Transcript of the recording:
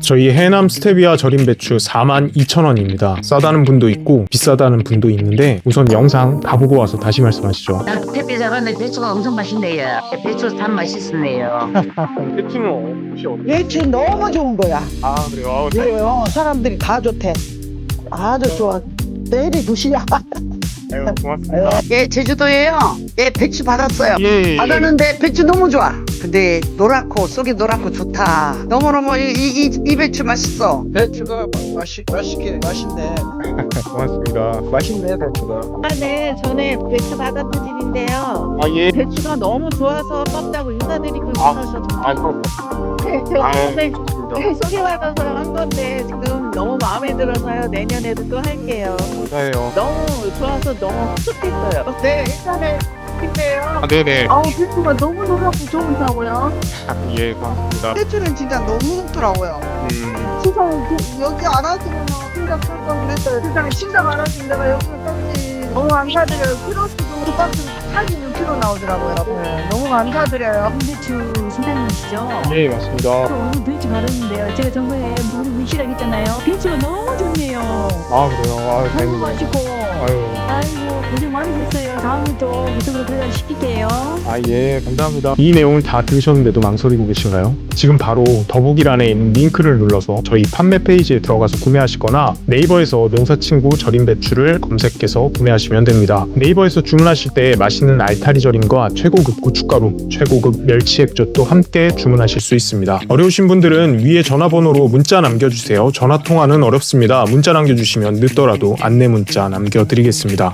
저희 해남 스테비아 절임 배추 42,000원입니다. 싸다는 분도 있고 비싸다는 분도 있는데 우선 영상 다 보고 와서 다시 말씀하시죠. 나 택배 잡았는데 배추가 엄청 맛있네요. 배추 참 맛있었네요. 배추는 혹시 어떻게? 배추 너무 좋은 거야. 아 그래요? 그래요. 사람들이 다 좋대. 아주 좋아. 내일이 도시야. 아유, 고맙습니다. 예, 제주도예요. 예, 배추 받았어요. 예, 예. 받았는데 배추 너무 좋아. 근데 노랗고 속이 노랗고 좋다. 너무너무 이, 이, 이, 이 배추 맛있어. 배추가 맛이 맛있게 맛있네. 고맙습니다. 맛있네 배추가. 아, 네, 전에 배추 받았던 집인데요. 아 예. 배추가 너무 좋아서 떴다고 인사드리고 아, 싶어서 아 그럼. 네, 네, 좋습니다. 네, 소개받아서 한 건데 지금 너무 마음에 들어서요. 내년에도 또 할게요. 감사해요. 너무 좋아서 너무 흡족했어요. 네, 일단은 아 네네. 아우 배추가 너무 노랗고 좋다고요. 예 고맙습니다. 배추는 진짜 너무 좋더라고요. 음. 세상에 여기 안 하시면 생각할 건 그랬어요. 세상에 신경 안 하신 데가 여기까지 너무 감사드려요. 키로수도 두 박스 46kg 나오더라고요. 네, 너무 감사드려요. 배추 사장님이시죠? 예 맞습니다. 저 오늘 배추 바르는데요. 제가 정말 모르고 시작했잖아요. 배추가 너무 좋네요. 아 그래요. 아 너무 다행이네요. 맛있고. 고생 많으셨어요. 다음에 또 계속으로 배달 시킬게요. 아, 예, 감사합니다. 이 내용을 다 들으셨는데도 망설이고 계신가요? 지금 바로 더보기란에 있는 링크를 눌러서 저희 판매 페이지에 들어가서 구매하시거나 네이버에서 농사친구 절임 배추를 검색해서 구매하시면 됩니다. 네이버에서 주문하실 때 맛있는 알타리 절임과 최고급 고춧가루, 최고급 멸치 액젓도 함께 주문하실 수 있습니다. 어려우신 분들은 위에 전화번호로 문자 남겨주세요. 전화 통화는 어렵습니다. 문자 남겨주시면 늦더라도 안내 문자 남겨드리겠습니다.